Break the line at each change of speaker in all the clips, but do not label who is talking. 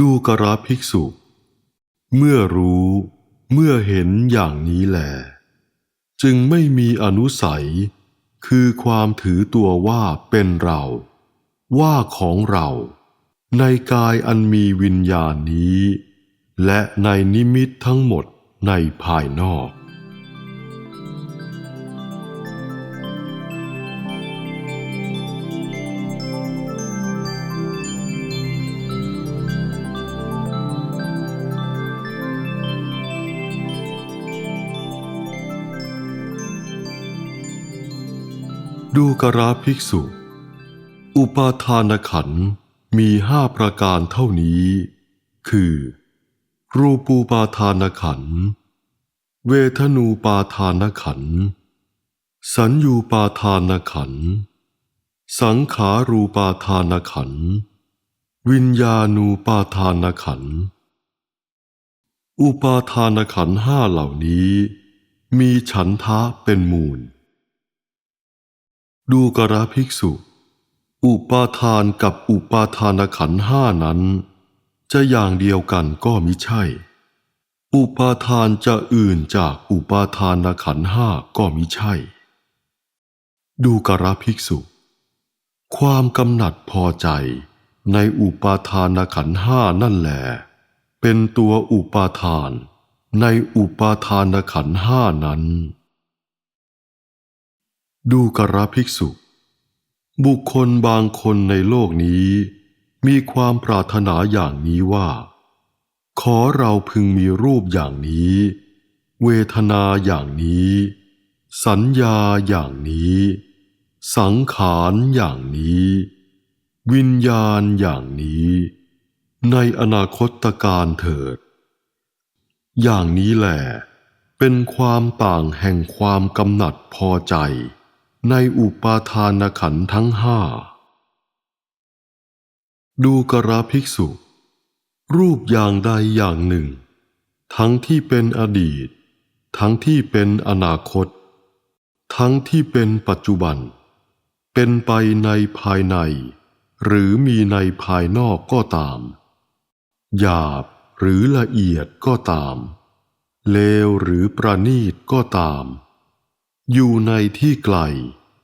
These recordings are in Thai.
ดูกระภิกษุ เมื่อรู้เมื่อเห็นอย่างนี้แลจึงไม่มีอนุสัย คือความถือตัวว่าเป็นเรา ว่าของเรา ในกายอันมีวิญญาณนี้ และในนิมิตทั้งหมดในภายนอก ดูกราภิกษุ อุปาทานขันมีห้าประการเท่านี้ คือ รูปูปาทานขัน เวทนูปาทานขัน สัญญูปาทานขัน สังขารูปาทานขัน วิญญาณูปาทานขัน อุปาทานขันห้าเหล่านี้ มีฉันทะเป็นมูล ดูกระภิกษุ อุปาทานกับอุปาทานขันห้านั้น จะอย่างเดียวกันก็มิใช่ อุปาทานจะอื่นจากอุปาทานขันห้าก็มิใช่ ดูกระภิกษุ ความกำหนัดพอใจในอุปาทานขันห้านั่นแหลเป็นตัวอุปาทานในอุปาทานขันห้านั้น ดูกระภิกษุ บุคคลบางคนในโลกนี้ มีความปรารถนาอย่างนี้ว่า ขอเราพึงมีรูปอย่างนี้ เวทนาอย่างนี้ สัญญาอย่างนี้ สังขารอย่างนี้ วิญญาณอย่างนี้ ในอนาคตการเถิด อย่างนี้แหละเป็นความต่างแห่งความกำหนัดพอใจ ในอุปาทานขันทั้งห้า ดูกระภิกษุ รูปอย่างใดอย่างหนึ่ง ทั้งที่เป็นอดีต ทั้งที่เป็นอนาคต ทั้งที่เป็นปัจจุบัน เป็นไปในภายใน หรือมีในภายนอกก็ตาม หยาบหรือละเอียดก็ตาม เลวหรือประณีตก็ตาม อยู่ในที่ไกล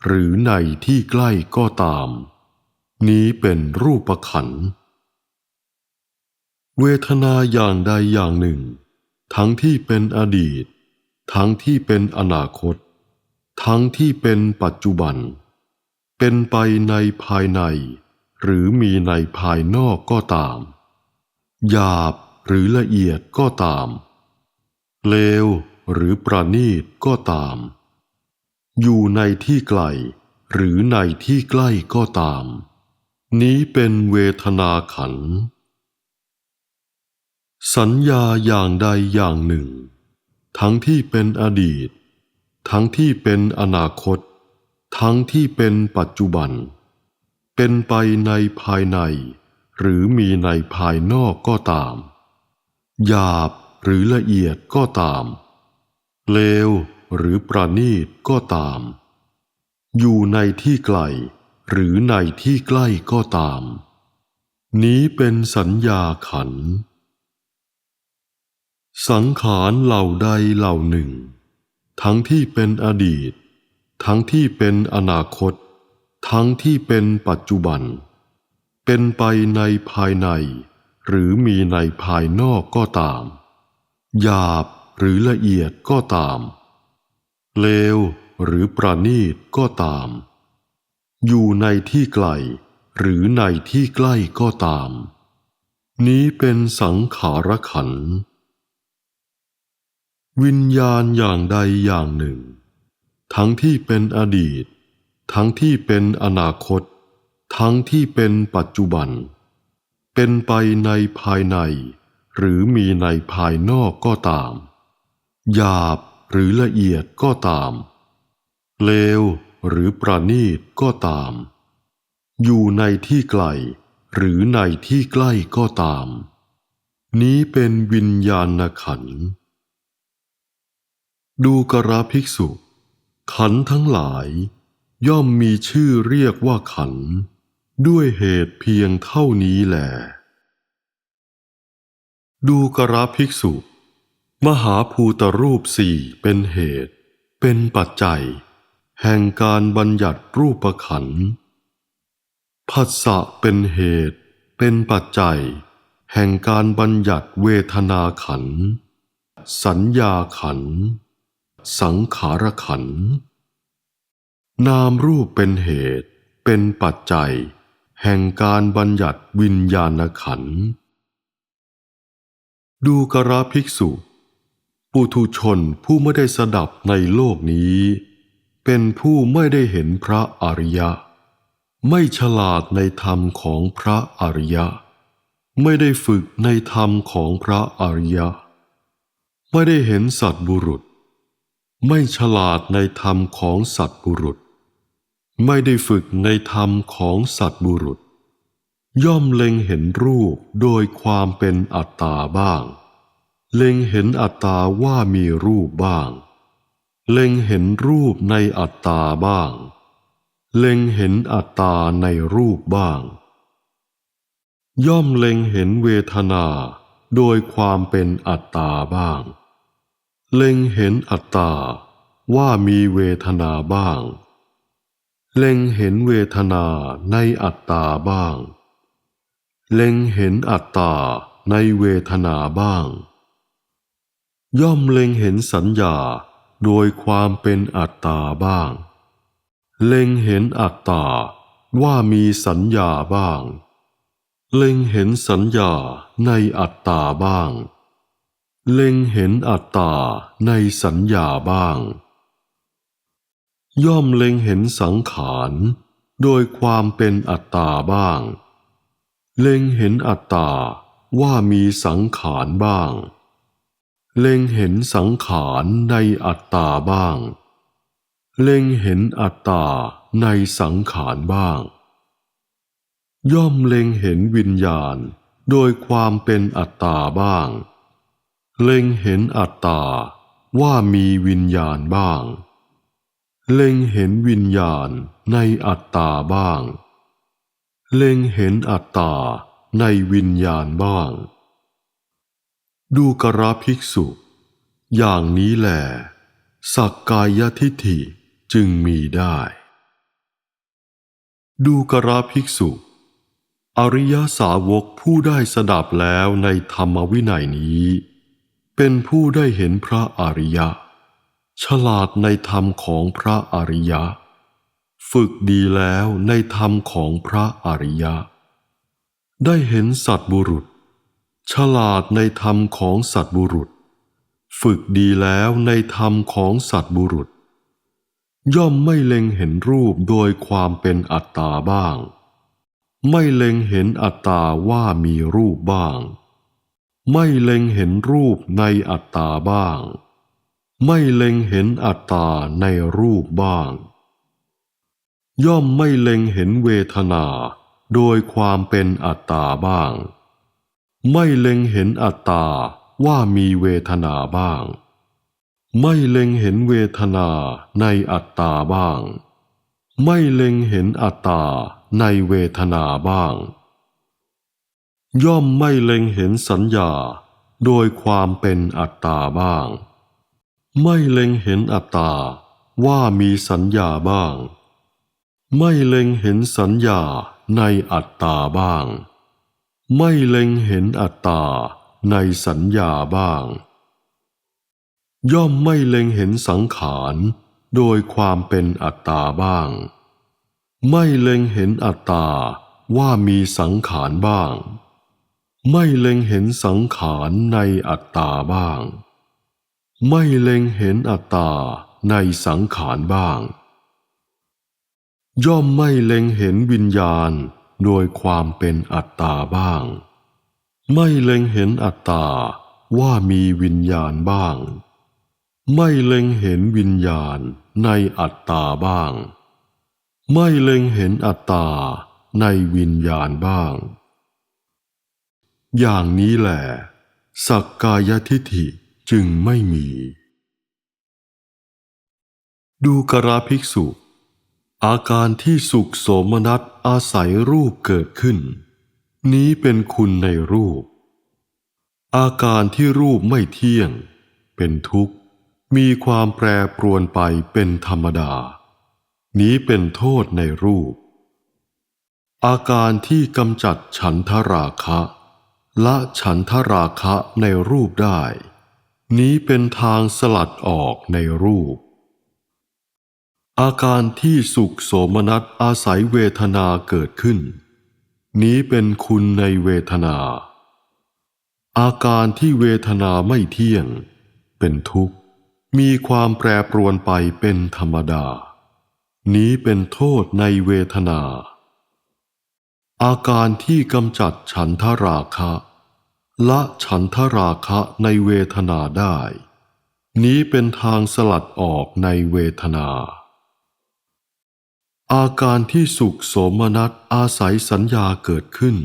หรือในที่ใกล้ก็ตาม นี้เป็นรูปขัน เวทนาอย่างใดอย่างหนึ่ง ทั้งที่เป็นอดีต ทั้งที่เป็นอนาคต ทั้งที่เป็นปัจจุบัน เป็นไปในภายใน หรือมีในภายนอกก็ตาม หยาบหรือละเอียดก็ตามเลวหรือประณีตก็ตาม อยู่ในที่ไกล หรือในที่ใกล้ก็ตาม นี้เป็นเวทนาขัน สัญญาอย่างใดอย่างหนึ่ง ทั้งที่เป็นอดีต ทั้งที่เป็นอนาคต ทั้งที่เป็นปัจจุบัน เป็นไปในภายใน หรือมีในภายนอกก็ตาม หยาบหรือละเอียดก็ตาม เลว หรือประณีตก็ตาม อยู่ในที่ไกล หรือในที่ใกล้ก็ตาม นี้เป็นสัญญาขัน สังขารเหล่าใดเหล่าหนึ่ง ทั้งที่เป็นอดีต ทั้งที่เป็นอนาคต ทั้งที่เป็นปัจจุบัน เป็นไปในภายใน หรือมีในภายนอกก็ตามหยาบหรือละเอียดก็ตาม เลวหรือประณีตก็ตาม อยู่ในที่ไกล หรือในที่ใกล้ก็ตาม นี้เป็นสังขารขัน วิญญาณอย่างใดอย่างหนึ่ง ทั้งที่เป็นอดีต ทั้งที่เป็นอนาคต ทั้งที่เป็นปัจจุบัน เป็นไปในภายใน หรือมีในภายนอกก็ตามหยาบ หรือละเอียดก็ตาม เลวหรือประณีตก็ตาม อยู่ในที่ไกล หรือในที่ใกล้ก็ตาม นี้เป็นวิญญาณขัน ดูกระภิกษุ ขันทั้งหลาย ย่อมมีชื่อเรียกว่าขัน ด้วยเหตุเพียงเท่านี้แหละดูกระภิกษุ มหาภูตรูปสี่เป็นเหตุ เป็นปัจจัย แห่งการบัญญัติรูปขันธ์ผัสสะเป็นเหตุ เป็นปัจจัย แห่งการบัญญัติเวทนาขันธ์สัญญาขันธ์สังขารขันธ์นามรูปเป็นเหตุ เป็นปัจจัย แห่งการบัญญัติวิญญาณขันธ์ดูกระภิกษุ ปุถุชนผู้ไม่ได้สดับในโลกนี้ เป็นผู้ไม่ได้เห็นพระอริยะ ไม่ฉลาดในธรรมของพระอริยะ ไม่ได้ฝึกในธรรมของพระอริยะ ไม่ได้เห็นสัตบุรุษ ไม่ฉลาดในธรรมของสัตบุรุษ ไม่ได้ฝึกในธรรมของสัตบุรุษ ย่อมเล็งเห็นรูปโดยความเป็นอัตตาบ้าง เล็งเห็นอัตตาว่ามีรูปบ้าง เล็งเห็นรูปในอัตตาบ้าง เล็งเห็นอัตตาในรูปบ้าง ย่อมเล็งเห็นเวทนาโดยความเป็นอัตตาบ้าง เล็งเห็นอัตตาว่ามีเวทนาบ้าง เล็งเห็นเวทนาในอัตตาบ้าง เล็งเห็นอัตตาในเวทนาบ้าง ย่อมเล็งเห็นสัญญาโดยความเป็นอัตตาบ้าง เล็งเห็นอัตตาว่ามีสัญญาบ้าง เล็งเห็นสัญญาในอัตตาบ้าง เล็งเห็นอัตตาในสัญญาบ้าง ย่อมเล็งเห็นสังขารโดยความเป็นอัตตาบ้าง เล็งเห็นอัตตาว่ามีสังขารบ้าง เล็งเห็นสังขารในอัตตาบ้าง เล็งเห็นอัตตาในสังขารบ้าง ย่อมเล็งเห็นวิญญาณโดยความเป็นอัตตาบ้าง เล็งเห็นอัตตาว่ามีวิญญาณบ้าง เล็งเห็นวิญญาณในอัตตาบ้าง เล็งเห็นอัตตาในวิญญาณบ้าง ดูกระภิกษุ อย่างนี้แหลสักกายทิฏฐิจึงมีได้ ดูกระภิกษุ อริยสาวกผู้ได้สดับแล้วในธรรมวินัยนี้ เป็นผู้ได้เห็นพระอริยะ ฉลาดในธรรมของพระอริยะ ฝึกดีแล้วในธรรมของพระอริยะ ได้เห็นสัตบุรุษ ฉลาดในธรรมของสัตบุรุษ ฝึกดีแล้วในธรรมของสัตบุรุษ ย่อมไม่เล็งเห็นรูปโดยความเป็นอัตตาบ้าง ไม่เล็งเห็นอัตตาว่ามีรูปบ้าง ไม่เล็งเห็นรูปในอัตตาบ้าง ไม่เล็งเห็นอัตตาในรูปบ้าง ย่อมไม่เล็งเห็นเวทนาโดยความเป็นอัตตาบ้าง ไม่เล็งเห็นอัตตาว่ามีเวทนาบ้าง ไม่เล็งเห็นเวทนาในอัตตาบ้าง ไม่เล็งเห็นอัตตาในเวทนาบ้าง ย่อมไม่เล็งเห็นสัญญาโดยความเป็นอัตตาบ้าง ไม่เล็งเห็นอัตตาว่ามีสัญญาบ้าง ไม่เล็งเห็นสัญญาในอัตตาบ้าง ไม่เล็งเห็นอัตตาในสัญญาบ้าง ย่อมไม่เล็งเห็นสังขารโดยความเป็นอัตตาบ้าง ไม่เล็งเห็นอัตตาว่ามีสังขารบ้าง ไม่เล็งเห็นสังขารในอัตตาบ้าง ไม่เล็งเห็นอัตตาในสังขารบ้าง ย่อมไม่เล็งเห็นวิญญาณ โดยความเป็นอัตตาบ้าง ไม่เล็งเห็นอัตตาว่ามีวิญญาณบ้าง ไม่เล็งเห็นวิญญาณในอัตตาบ้าง ไม่เล็งเห็นอัตตาในวิญญาณบ้าง อย่างนี้แหละสักกายทิฏฐิจึงไม่มี ดูกราภิกษุ อาการที่สุขโสมนัสอาศัยรูปเกิดขึ้น นี้เป็นคุณในรูป อาการที่รูปไม่เที่ยง เป็นทุกข์ มีความแปรปรวนไปเป็นธรรมดา นี้เป็นโทษในรูป อาการที่กำจัดฉันทราคะ ละฉันทราคะในรูปได้ นี้เป็นทางสลัดออกในรูป อาการที่สุขโสมนัสอาศัยเวทนาเกิดขึ้น นี้เป็นคุณในเวทนา อาการที่เวทนาไม่เที่ยง เป็นทุกข์ มีความแปรปรวนไปเป็นธรรมดา นี้เป็นโทษในเวทนา อาการที่กำจัดฉันทราคะ ละฉันทราคะในเวทนาได้ นี้เป็นทางสลัดออกในเวทนา อาการที่สุขโสมนัสอาศัยสัญญาเกิดขึ้น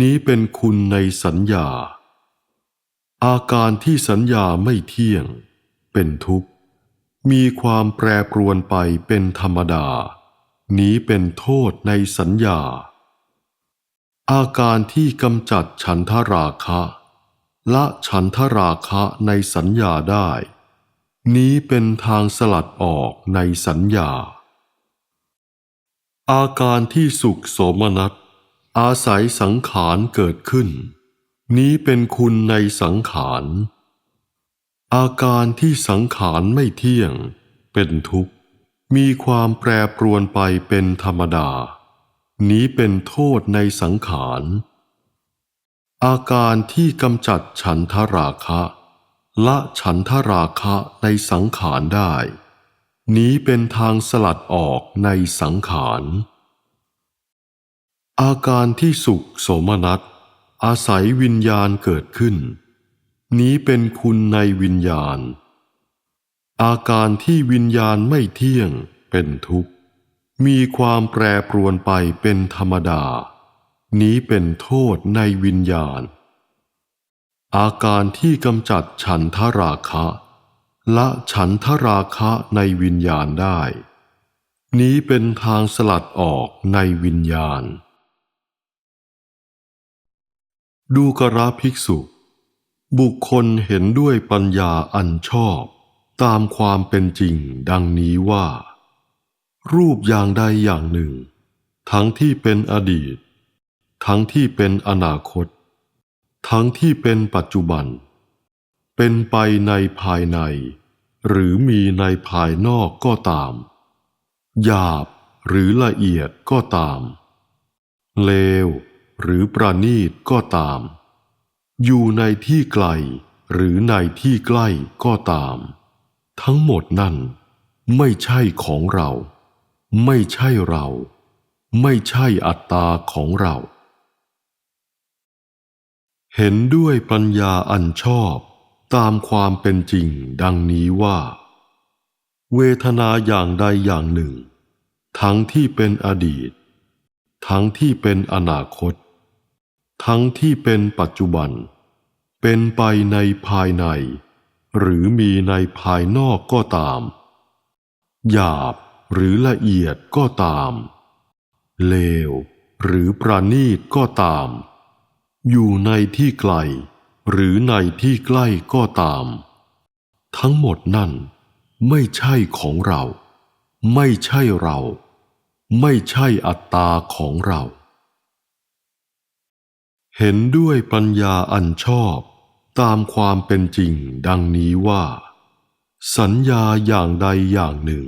นี้เป็นคุณในสัญญา อาการที่สัญญาไม่เที่ยง เป็นทุกข์ มีความแปรปรวนไปเป็นธรรมดา นี้เป็นโทษในสัญญา อาการที่กำจัดฉันทราคะ ละฉันทราคะในสัญญาได้ นี้เป็นทางสลัดออกในสัญญา อาการที่สุขสมนัสอาศัยสังขารเกิดขึ้น นี้เป็นคุณในสังขารอาการที่สังขารไม่เที่ยง เป็นทุกข์ มีความแปรปรวนไปเป็นธรรมดา นี้เป็นโทษในสังขารอาการที่กำจัดฉันทราคะ ละฉันทราคะในสังขารได้ นี้เป็นทางสลัดออกในสังขาร อาการที่สุขโสมนัสอาศัยวิญญาณเกิดขึ้น นี้เป็นคุณในวิญญาณ อาการที่วิญญาณไม่เที่ยงเป็นทุกข์ มีความแปรปรวนไปเป็นธรรมดา นี้เป็นโทษในวิญญาณ อาการที่กำจัดฉันทราคะ ละฉันทราคะในวิญญาณได้ นี้เป็นทางสลัดออกในวิญญาณ ดูกระภิกษุ บุคคลเห็นด้วยปัญญาอันชอบ ตามความเป็นจริงดังนี้ว่า รูปอย่างใดอย่างหนึ่ง ทั้งที่เป็นอดีต ทั้งที่เป็นอนาคต ทั้งที่เป็นปัจจุบันเเป็นไปในภายใน หรือมีในภายนอกก็ตาม หยาบหรือละเอียดก็ตาม เลวหรือประณีตก็ตาม อยู่ในที่ไกลหรือในที่ใกล้ก็ตาม ทั้งหมดนั่น ไม่ใช่ของเรา ไม่ใช่เรา ไม่ใช่อัตตาของเรา เห็นด้วยปัญญาอันชอบ ตามความเป็นจริงดังนี้ว่า เวทนาอย่างใดอย่างหนึ่ง ทั้งที่เป็นอดีต ทั้งที่เป็นอนาคต ทั้งที่เป็นปัจจุบัน เป็นไปในภายใน หรือมีในภายนอกก็ตาม หยาบหรือละเอียดก็ตาม เลวหรือประณีตก็ตาม อยู่ในที่ไกล หรือในที่ใกล้ก็ตาม ทั้งหมดนั่นไม่ใช่ของเรา ไม่ใช่เรา ไม่ใช่อัตตาของเรา เห็นด้วยปัญญาอันชอบตามความเป็นจริงดังนี้ว่า สัญญาอย่างใดอย่างหนึ่ง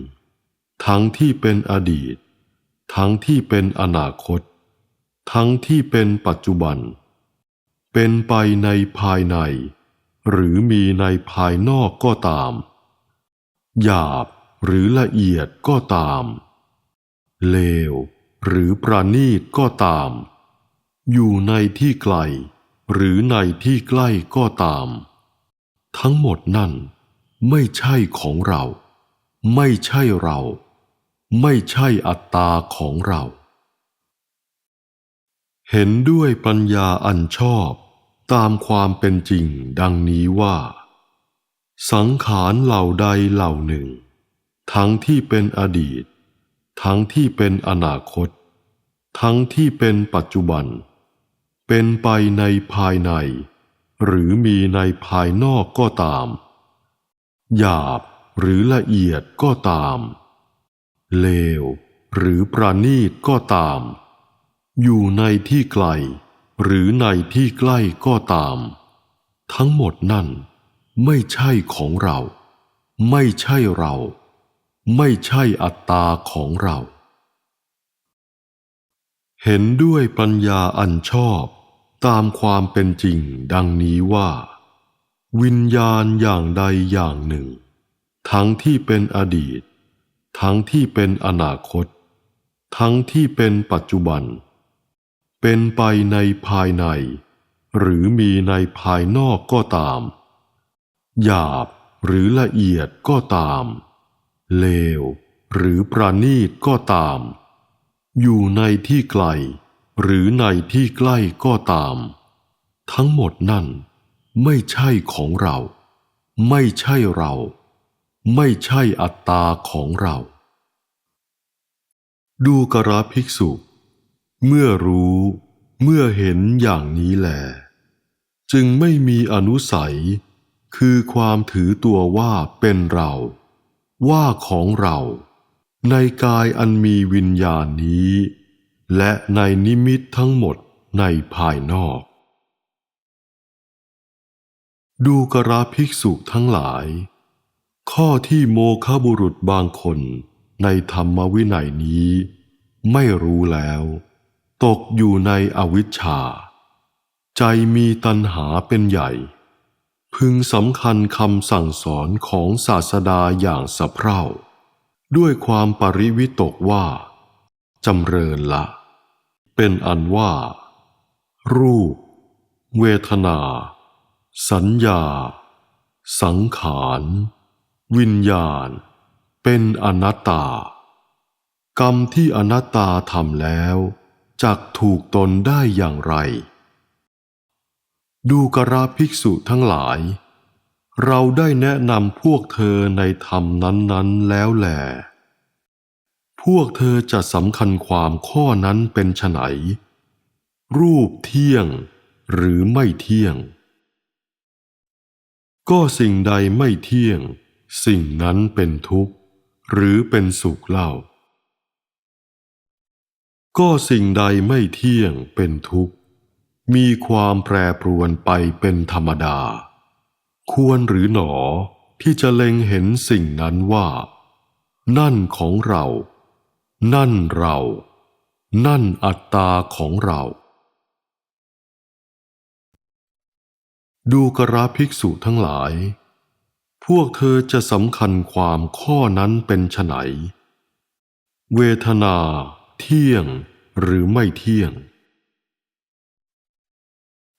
ทั้งที่เป็นอดีต ทั้งที่เป็นอนาคต ทั้งที่เป็นปัจจุบัน เป็นไปในภายใน หรือมีในภายนอกก็ตาม หยาบหรือละเอียดก็ตาม เลวหรือประณีตก็ตาม อยู่ในที่ไกล หรือในที่ใกล้ก็ตาม ทั้งหมดนั่นไม่ใช่ของเรา ไม่ใช่เรา ไม่ใช่อัตตาของเรา เห็นด้วยปัญญาอันชอบ ตามความเป็นจริงดังนี้ว่า สังขารเหล่าใดเหล่าหนึ่ง ทั้งที่เป็นอดีต ทั้งที่เป็นอนาคต ทั้งที่เป็นปัจจุบัน เป็นไปในภายใน หรือมีในภายนอกก็ตาม หยาบหรือละเอียดก็ตาม เลวหรือประณีตก็ตาม อยู่ในที่ไกล หรือในที่ใกล้ก็ตาม ทั้งหมดนั่น ไม่ใช่ของเรา ไม่ใช่เรา ไม่ใช่อัตตาของเรา เห็นด้วยปัญญาอันชอบตามความเป็นจริงดังนี้ว่า วิญญาณอย่างใดอย่างหนึ่ง ทั้งที่เป็นอดีต ทั้งที่เป็นอนาคต ทั้งที่เป็นปัจจุบัน เป็นไปในภายใน หรือมีในภายนอกก็ตาม หยาบหรือละเอียดก็ตาม เลว หรือประณีตก็ตาม อยู่ในที่ไกล หรือในที่ใกล้ก็ตาม ทั้งหมดนั่น ไม่ใช่ของเรา ไม่ใช่เรา ไม่ใช่อัตตาของเรา ดูกระภิกษุ เมื่อรู้เมื่อเห็นอย่างนี้แหลจึงไม่มีอนุสัย คือความถือตัวว่าเป็นเรา ว่าของเรา ในกายอันมีวิญญาณนี้ และในนิมิตทั้งหมดในภายนอก ดูกระภิกษุทั้งหลาย ข้อที่โมฆะบุรุษบางคนในธรรมวินัยนี้ ไม่รู้แล้ว ตกอยู่ในอวิชชา ใจมีตัณหาเป็นใหญ่ พึงสำคัญคำสั่งสอนของศาสดาอย่างสะเพร่า ด้วยความปริวิตกว่าจำเริญละ เป็นอันว่า รูป เวทนา สัญญา สังขาร วิญญาณ เป็นอนัตตากรรมที่อนัตตาทำแล้ว จักถูกตนได้อย่างไร ดูกระภิกษุทั้งหลาย เราได้แนะนำพวกเธอในธรรมนั้นๆแล้วแหลพวกเธอจะสำคัญความข้อนั้นเป็นไฉนรูปเที่ยงหรือไม่เที่ยง ก็สิ่งใดไม่เที่ยง สิ่งนั้นเป็นทุกข์ หรือเป็นสุขเล่า ก็สิ่งใดไม่เที่ยงเป็นทุกข์ มีความแปรปรวนไปเป็นธรรมดา ควรหรือหนอที่จะเล็งเห็นสิ่งนั้นว่า นั่นของเรา นั่นเรา นั่นอัตตาของเรา ดูกระภิกษุทั้งหลาย พวกเธอจะสำคัญความข้อนั้นเป็นไฉนเวทนา เที่ยงหรือไม่เที่ยง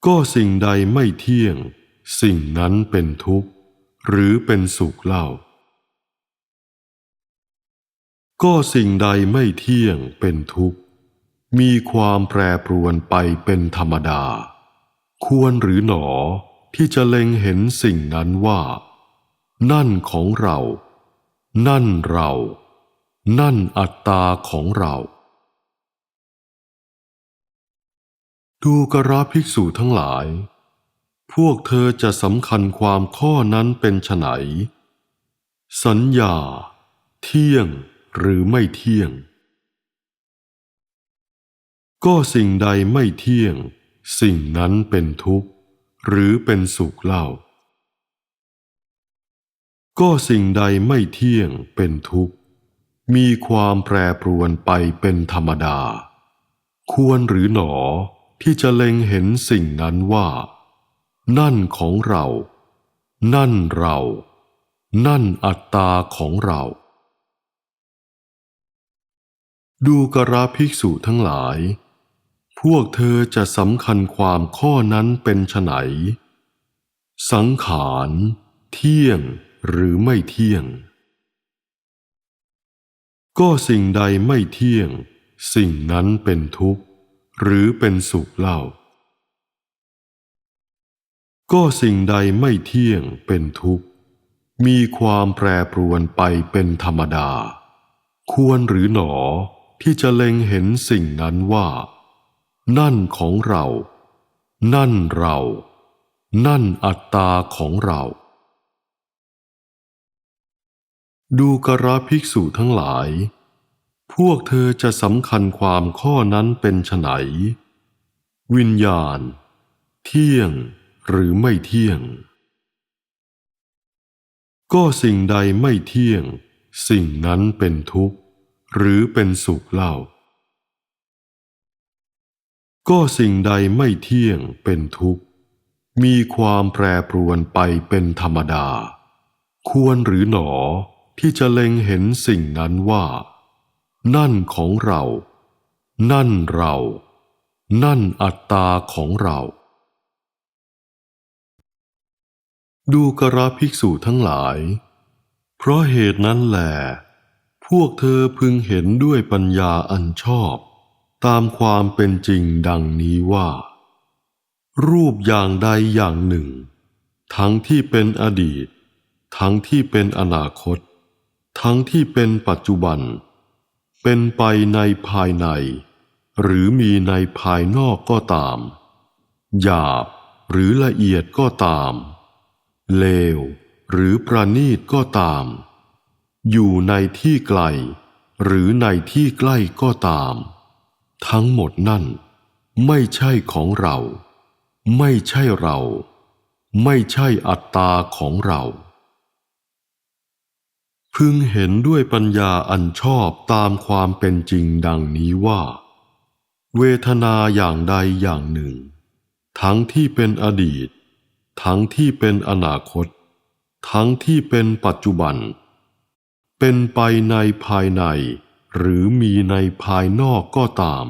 ก็สิ่งใดไม่เที่ยง สิ่งนั้นเป็นทุกข์ หรือเป็นสุขเล่า ก็สิ่งใดไม่เที่ยงเป็นทุกข์ มีความแปรปรวนไปเป็นธรรมดา ควรหรือหนอที่จะเล็งเห็นสิ่งนั้นว่า นั่นของเรา นั่นเรา นั่นอัตตาของเรา ดูกระภิกษุทั้งหลาย พวกเธอจะสำคัญความข้อนั้นเป็นไฉนสัญญา เที่ยงหรือไม่เที่ยง ก็สิ่งใดไม่เที่ยง สิ่งนั้นเป็นทุกข์ หรือเป็นสุขเล่า ก็สิ่งใดไม่เที่ยงเป็นทุกข์ มีความแปรปรวนไปเป็นธรรมดา ควรหรือหนอ ที่จะเล็งเห็นสิ่งนั้นว่า นั่นของเรา นั่นเรา นั่นอัตตาของเรา ดูกระภิกษุทั้งหลาย พวกเธอจะสำคัญความข้อนั้นเป็นไฉนสังขารเที่ยงหรือไม่เที่ยง ก็สิ่งใดไม่เที่ยง สิ่งนั้นเป็นทุกข์ หรือเป็นสุขเล่า ก็สิ่งใดไม่เที่ยงเป็นทุกข์ มีความแปรปรวนไปเป็นธรรมดา ควรหรือหนอที่จะเล็งเห็นสิ่งนั้นว่า นั่นของเรา นั่นเรา นั่นอัตตาของเรา ดูกระภิกษุทั้งหลาย พวกเธอจะสำคัญความข้อนั้นเป็นไฉนวิญญาณ เที่ยงหรือไม่เที่ยง ก็สิ่งใดไม่เที่ยง สิ่งนั้นเป็นทุกข์ หรือเป็นสุขเล่า ก็สิ่งใดไม่เที่ยงเป็นทุกข์ มีความแปรปรวนไปเป็นธรรมดา ควรหรือหนอที่จะเล็งเห็นสิ่งนั้นว่า นั่นของเรา นั่นเรา นั่นอัตตาของเรา ดูกระภิกษุทั้งหลาย เพราะเหตุนั้นแหลพวกเธอพึงเห็นด้วยปัญญาอันชอบ ตามความเป็นจริงดังนี้ว่า รูปอย่างใดอย่างหนึ่ง ทั้งที่เป็นอดีต ทั้งที่เป็นอนาคต ทั้งที่เป็นปัจจุบัน เป็นไปในภายใน หรือมีในภายนอกก็ตาม หยาบหรือละเอียดก็ตาม เลวหรือประณีตก็ตาม อยู่ในที่ไกล หรือในที่ใกล้ก็ตาม ทั้งหมดนั่น ไม่ใช่ของเรา ไม่ใช่เรา ไม่ใช่อัตตาของเรา พึงเห็นด้วยปัญญาอันชอบตามความเป็นจริงดังนี้ว่า เวทนาอย่างใดอย่างหนึ่ง ทั้งที่เป็นอดีต ทั้งที่เป็นอนาคต ทั้งที่เป็นปัจจุบัน เป็นไปในภายใน หรือมีในภายนอกก็ตาม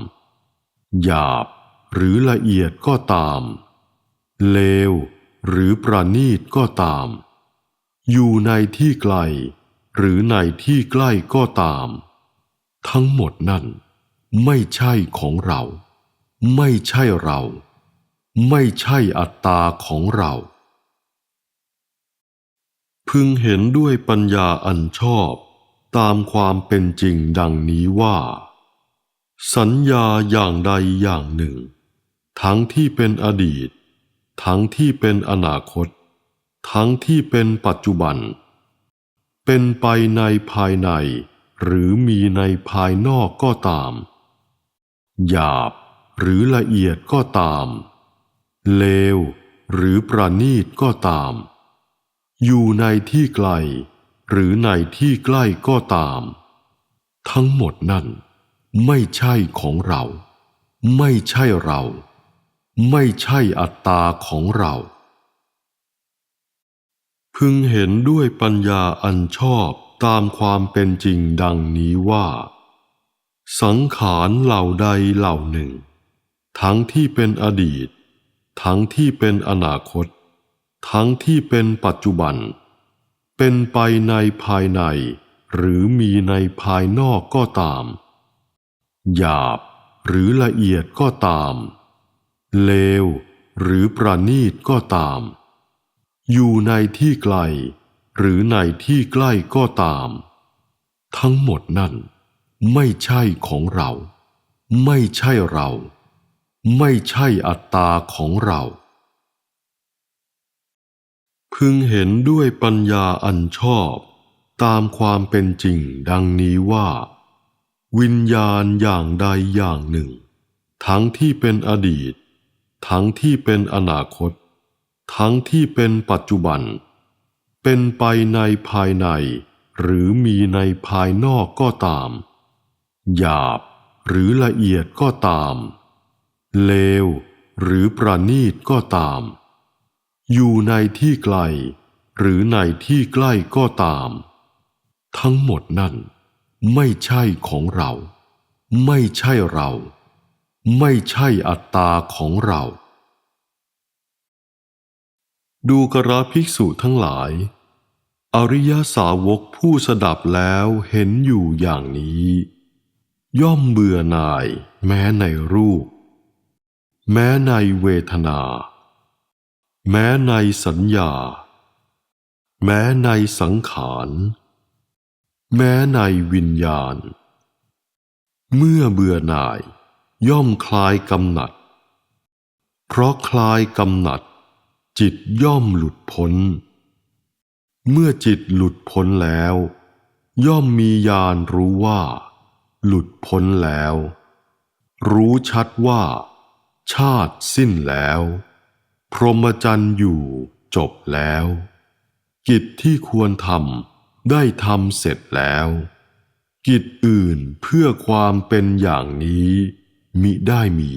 หยาบหรือละเอียดก็ตาม เลวหรือประณีตก็ตาม อยู่ในที่ไกล หรือในที่ใกล้ก็ตาม ทั้งหมดนั่น ไม่ใช่ของเรา ไม่ใช่เรา ไม่ใช่อัตตาของเรา พึงเห็นด้วยปัญญาอันชอบ ตามความเป็นจริงดังนี้ว่า สัญญาอย่างใดอย่างหนึ่ง ทั้งที่เป็นอดีต ทั้งที่เป็นอนาคต ทั้งที่เป็นปัจจุบัน เป็นไปในภายใน หรือมีในภายนอกก็ตาม หยาบหรือละเอียดก็ตาม เลวหรือประณีตก็ตาม อยู่ในที่ไกล หรือในที่ใกล้ก็ตาม ทั้งหมดนั่น ไม่ใช่ของเรา ไม่ใช่เรา ไม่ใช่อัตตาของเรา พึงเห็นด้วยปัญญาอันชอบตามความเป็นจริงดังนี้ว่า สังขารเหล่าใดเหล่าหนึ่ง ทั้งที่เป็นอดีต ทั้งที่เป็นอนาคต ทั้งที่เป็นปัจจุบัน เป็นไปในภายใน หรือมีในภายนอกก็ตาม หยาบหรือละเอียดก็ตาม เลวหรือประณีตก็ตาม อยู่ในที่ไกล หรือในที่ใกล้ก็ตาม ทั้งหมดนั่น ไม่ใช่ของเรา ไม่ใช่เรา ไม่ใช่อัตตาของเรา พึงเห็นด้วยปัญญาอันชอบ ตามความเป็นจริงดังนี้ว่า วิญญาณอย่างใดอย่างหนึ่ง ทั้งที่เป็นอดีต ทั้งที่เป็นอนาคต ทั้งที่เป็นปัจจุบัน เป็นไปในภายใน หรือมีในภายนอกก็ตาม หยาบหรือละเอียดก็ตาม เลวหรือประณีตก็ตาม อยู่ในที่ไกล หรือในที่ใกล้ก็ตาม ทั้งหมดนั่น ไม่ใช่ของเรา ไม่ใช่เรา ไม่ใช่อัตตาของเรา ดูกระภิกษุทั้งหลาย อริยสาวกผู้สดับแล้วเห็นอยู่อย่างนี้ ย่อมเบื่อหน่ายแม้ในรูป แม้ในเวทนา แม้ในสัญญา แม้ในสังขาร แม้ในวิญญาณ เมื่อเบื่อหน่าย ย่อมคลายกำหนัด เพราะคลายกำหนัด จิตย่อมหลุดพ้น เมื่อจิตหลุดพ้นแล้ว ย่อมมีญาณรู้ว่า หลุดพ้นแล้ว รู้ชัดว่า ชาติสิ้นแล้ว พรหมจรรย์อยู่จบแล้ว กิจที่ควรทำได้ทำเสร็จแล้ว กิจอื่นเพื่อความเป็นอย่างนี้มิได้มี